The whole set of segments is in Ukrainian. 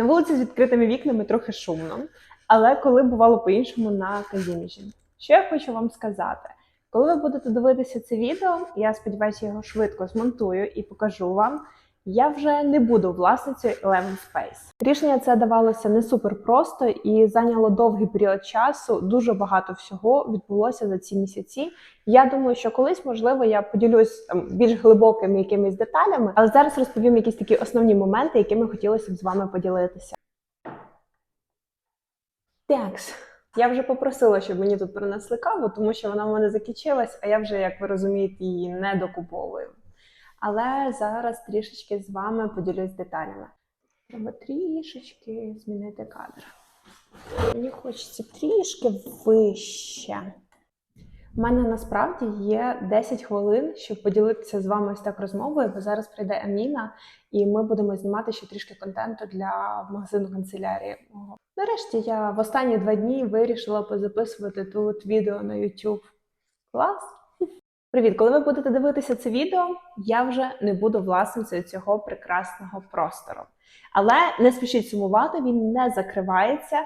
На вулиці з відкритими вікнами трохи шумно, але коли бувало по-іншому на Казіміжі. Що я хочу вам сказати? Коли ви будете дивитися це відео, я сподіваюся, його швидко змонтую і покажу вам. Я вже не буду власницею Eleven Space. Рішення це давалося не супер просто і зайняло довгий період часу. Дуже багато всього відбулося за ці місяці. Я думаю, що колись, можливо, я поділюсь там більш глибокими якимись деталями, але зараз розповім якісь такі основні моменти, якими хотілося б з вами поділитися. Такс. Я вже попросила, щоб мені тут принесли каву, тому що вона в мене закінчилась, а я вже, як ви розумієте, її не докуповую. Але зараз трішечки з вами поділюсь деталями. Треба трішечки змінити кадр. Мені хочеться трішки вище. У мене насправді є 10 хвилин, щоб поділитися з вами ось так розмовою, бо зараз прийде Аміна, і ми будемо знімати ще трішки контенту для магазину канцелярії. Нарешті я в останні два дні вирішила позаписувати тут відео на YouTube. Клас! Привіт! Коли ви будете дивитися це відео, я вже не буду власницею цього прекрасного простору. Але не спішіть сумувати, він не закривається.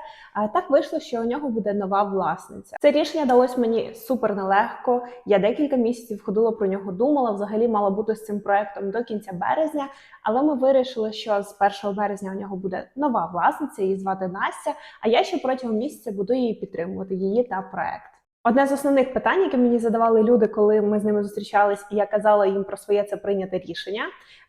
Так вийшло, що у нього буде нова власниця. Це рішення далось мені супер нелегко. Я декілька місяців ходила про нього, думала. Взагалі мала бути з цим проектом до кінця березня. Але ми вирішили, що з 1 березня у нього буде нова власниця, її звати Настя. А я ще протягом місяця буду її підтримувати, її та проект. Одне з основних питань, які мені задавали люди, коли ми з ними зустрічались, і я казала їм про своє це прийняте рішення,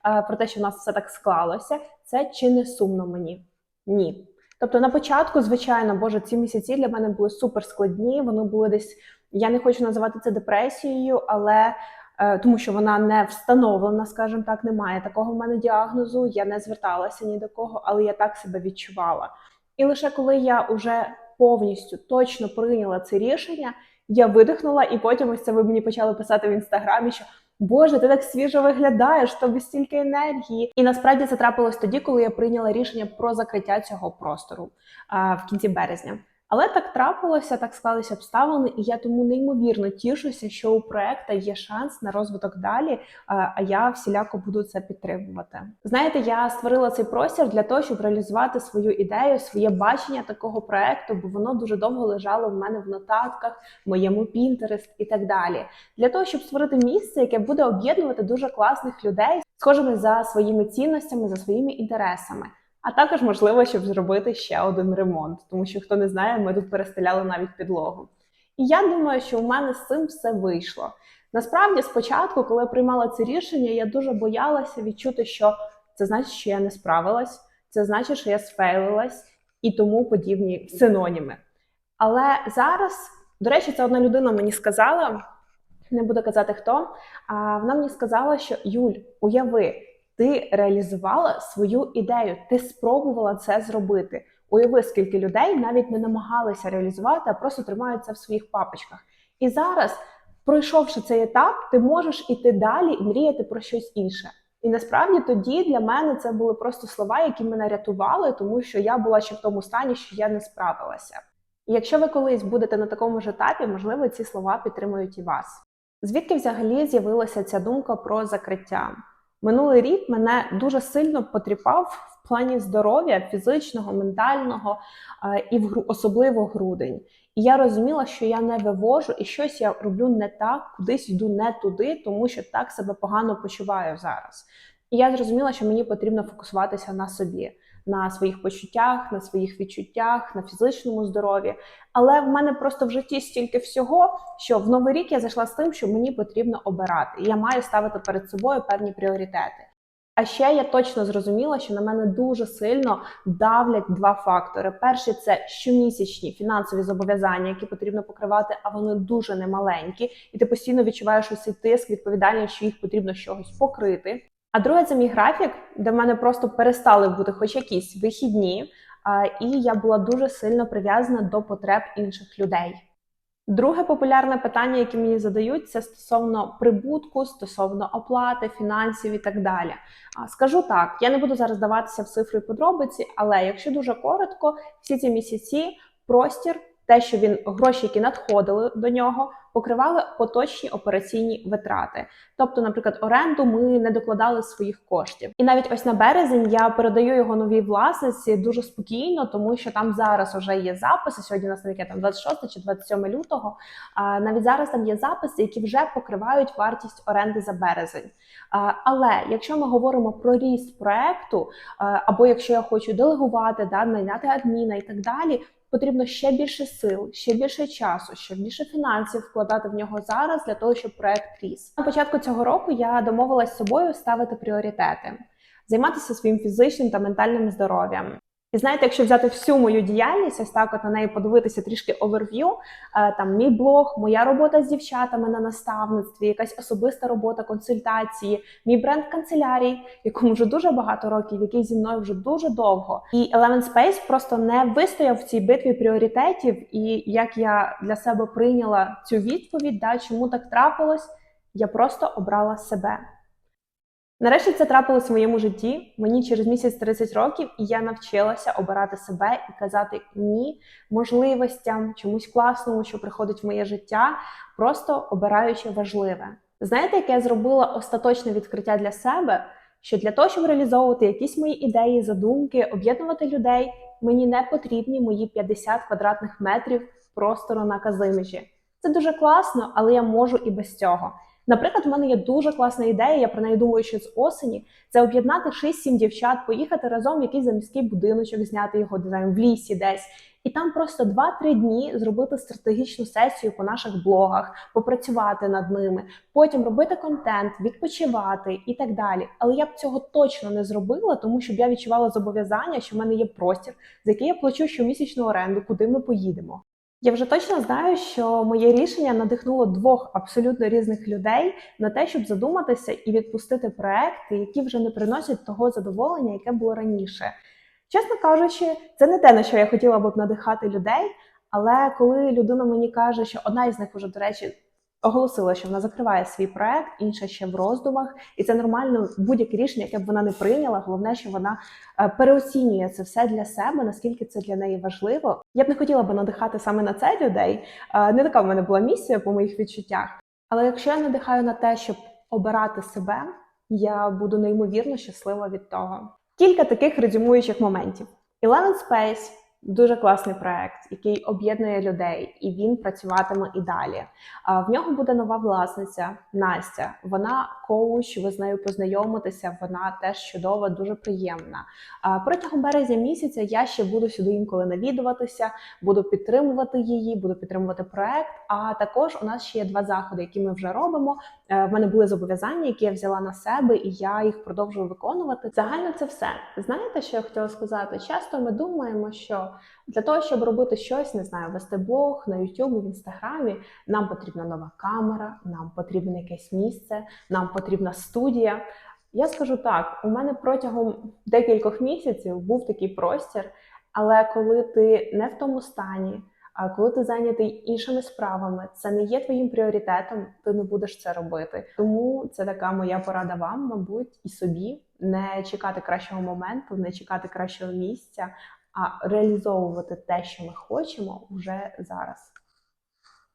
е, про те, що в нас все так склалося, це чи не сумно мені? Ні. Тобто на початку, звичайно, боже, ці місяці для мене були супер складні. Вони були десь, я не хочу називати це депресією, але е, тому що вона не встановлена, скажімо так, немає такого в мене діагнозу. Я не зверталася ні до кого, але я так себе відчувала. І лише коли я вже повністю точно прийняла це рішення, я видихнула, і потім ось це ви мені почали писати в інстаграмі, що Боже, ти так свіжо виглядаєш, тобі стільки енергії. І насправді це трапилось тоді, коли я прийняла рішення про закриття цього простору а, в кінці березня. Але так трапилося, так склалися обставини, і я тому неймовірно тішуся, що у проекта є шанс на розвиток далі. а, А я всіляко буду це підтримувати. Знаєте, я створила цей простір для того, щоб реалізувати свою ідею, своє бачення такого проекту, бо воно дуже довго лежало в мене в нотатках, в моєму Pinterest і так далі. Для того, щоб створити місце, яке буде об'єднувати дуже класних людей, схожими за своїми цінностями, за своїми інтересами. А також можливо, щоб зробити ще один ремонт, тому що хто не знає, ми тут перестеляли навіть підлогу. І я думаю, що у мене з цим все вийшло. Насправді, спочатку, коли я приймала це рішення, я дуже боялася відчути, що це значить, що я не справилась, це значить, що я сфейлилась і тому подібні синоніми. Але зараз, до речі, це одна людина мені сказала, не буду казати хто. А вона мені сказала, що Юль, уяви. Ти реалізувала свою ідею, ти спробувала це зробити. Уяви, скільки людей навіть не намагалися реалізувати, а просто тримаються в своїх папочках. І зараз, пройшовши цей етап, ти можеш іти далі і мріяти про щось інше. І насправді тоді для мене це були просто слова, які мене рятували, тому що я була ще в тому стані, що я не справилася. І якщо ви колись будете на такому ж етапі, можливо, ці слова підтримують і вас. Звідки взагалі з'явилася ця думка про закриття? Минулий рік мене дуже сильно потріпав в плані здоров'я фізичного, ментального е, і в особливо грудень. І я розуміла, що я не вивожу і щось я роблю не так, кудись йду не туди, тому що так себе погано почуваю зараз. І я зрозуміла, що мені потрібно фокусуватися на собі, на своїх почуттях, на своїх відчуттях, на фізичному здоров'ї. Але в мене просто в житті стільки всього, що в новий рік я зайшла з тим, що мені потрібно обирати. І я маю ставити перед собою певні пріоритети. А ще я точно зрозуміла, що на мене дуже сильно давлять два фактори: перший це щомісячні фінансові зобов'язання, які потрібно покривати, а вони дуже немаленькі, і ти постійно відчуваєш цей тиск, відповідальність, що їх потрібно чогось покрити. А друге, це мій графік, де в мене просто перестали бути хоч якісь вихідні, і я була дуже сильно прив'язана до потреб інших людей. Друге популярне питання, яке мені задають, це стосовно прибутку, стосовно оплати, фінансів і так далі. Скажу так, я не буду зараз даватися в цифри і подробиці, але якщо дуже коротко, всі ці місяці простір те, що він гроші, які надходили до нього, покривали поточні операційні витрати. Тобто, наприклад, оренду ми не докладали своїх коштів. І навіть ось на березень я передаю його новій власниці дуже спокійно, тому що там зараз вже є записи. Сьогодні у нас яке там 26 чи 27 лютого. А навіть зараз там є записи, які вже покривають вартість оренди за березень. Але якщо ми говоримо про ріст проекту, або якщо я хочу делегувати, да, найняти адміна і так далі, потрібно ще більше сил, ще більше часу, ще більше фінансів вкладати в нього зараз для того, щоб проект ріс. На початку цього року я домовилась з собою ставити пріоритети, займатися своїм фізичним та ментальним здоров'ям. І знаєте, якщо взяти всю мою діяльність, ось так от на неї подивитися трішки оверв'ю, там мій блог, моя робота з дівчатами на наставництві, якась особиста робота, консультації, мій бренд канцелярій, якому вже дуже багато років, який зі мною вже дуже довго. І Eleven Space просто не вистояв в цій битві пріоритетів. І як я для себе прийняла цю відповідь, да, чому так трапилось, я просто обрала себе. Нарешті це трапилось в моєму житті. Мені через місяць 30 років, і я навчилася обирати себе і казати ні можливостям, чомусь класному, що приходить в моє життя, просто обираючи важливе. Знаєте, яке я зробила остаточне відкриття для себе? Що для того, щоб реалізовувати якісь мої ідеї, задумки, об'єднувати людей, мені не потрібні мої 50 квадратних метрів простору на Казимежі. Це дуже класно, але я можу і без цього. Наприклад, в мене є дуже класна ідея, я про неї думаю, що з осені це об'єднати 6-7 дівчат, поїхати разом в якийсь заміський будиночок, зняти його дизайн в лісі десь. І там просто 2-3 дні зробити стратегічну сесію по наших блогах, попрацювати над ними, потім робити контент, відпочивати і так далі. Але я б цього точно не зробила, тому що б я відчувала зобов'язання, що в мене є простір, за який я плачу щомісячну оренду, куди ми поїдемо. Я вже точно знаю, що моє рішення надихнуло двох абсолютно різних людей на те, щоб задуматися і відпустити проекти, які вже не приносять того задоволення, яке було раніше. Чесно кажучи, це не те, на що я хотіла б надихати людей. Але коли людина мені каже, що одна із них вже, до речі, оголосила, що вона закриває свій проект, інша ще в роздумах, і це нормально будь-яке рішення, яке б вона не прийняла. Головне, що вона е, переоцінює це все для себе, наскільки це для неї важливо. Я б не хотіла би надихати саме на це людей. Е, Не така в мене була місія по моїх відчуттях. Але якщо я надихаю на те, щоб обирати себе, я буду неймовірно щаслива від того. Кілька таких резюмуючих моментів. Eleven Space дуже класний проект, який об'єднує людей, і він працюватиме і далі. В нього буде нова власниця Настя. Вона коуч, ви з нею познайомитеся. Вона теж чудова, дуже приємна. Протягом березня місяця я ще буду сюди інколи навідуватися, буду підтримувати її, буду підтримувати проект. А також у нас ще є два заходи, які ми вже робимо. Е, В мене були зобов'язання, які я взяла на себе, і я їх продовжую виконувати. Загально це все. Знаєте, що я хотіла сказати? Часто ми думаємо, що для того, щоб робити щось, не знаю, вести блог на YouTube, в інстаграмі, нам потрібна нова камера, нам потрібне якесь місце, нам потрібна студія. Я скажу так: у мене протягом декількох місяців був такий простір, але коли ти не в тому стані, а коли ти зайнятий іншими справами, це не є твоїм пріоритетом, ти не будеш це робити. Тому це така моя порада вам, мабуть, і собі не чекати кращого моменту, не чекати кращого місця, а реалізовувати те, що ми хочемо, вже зараз.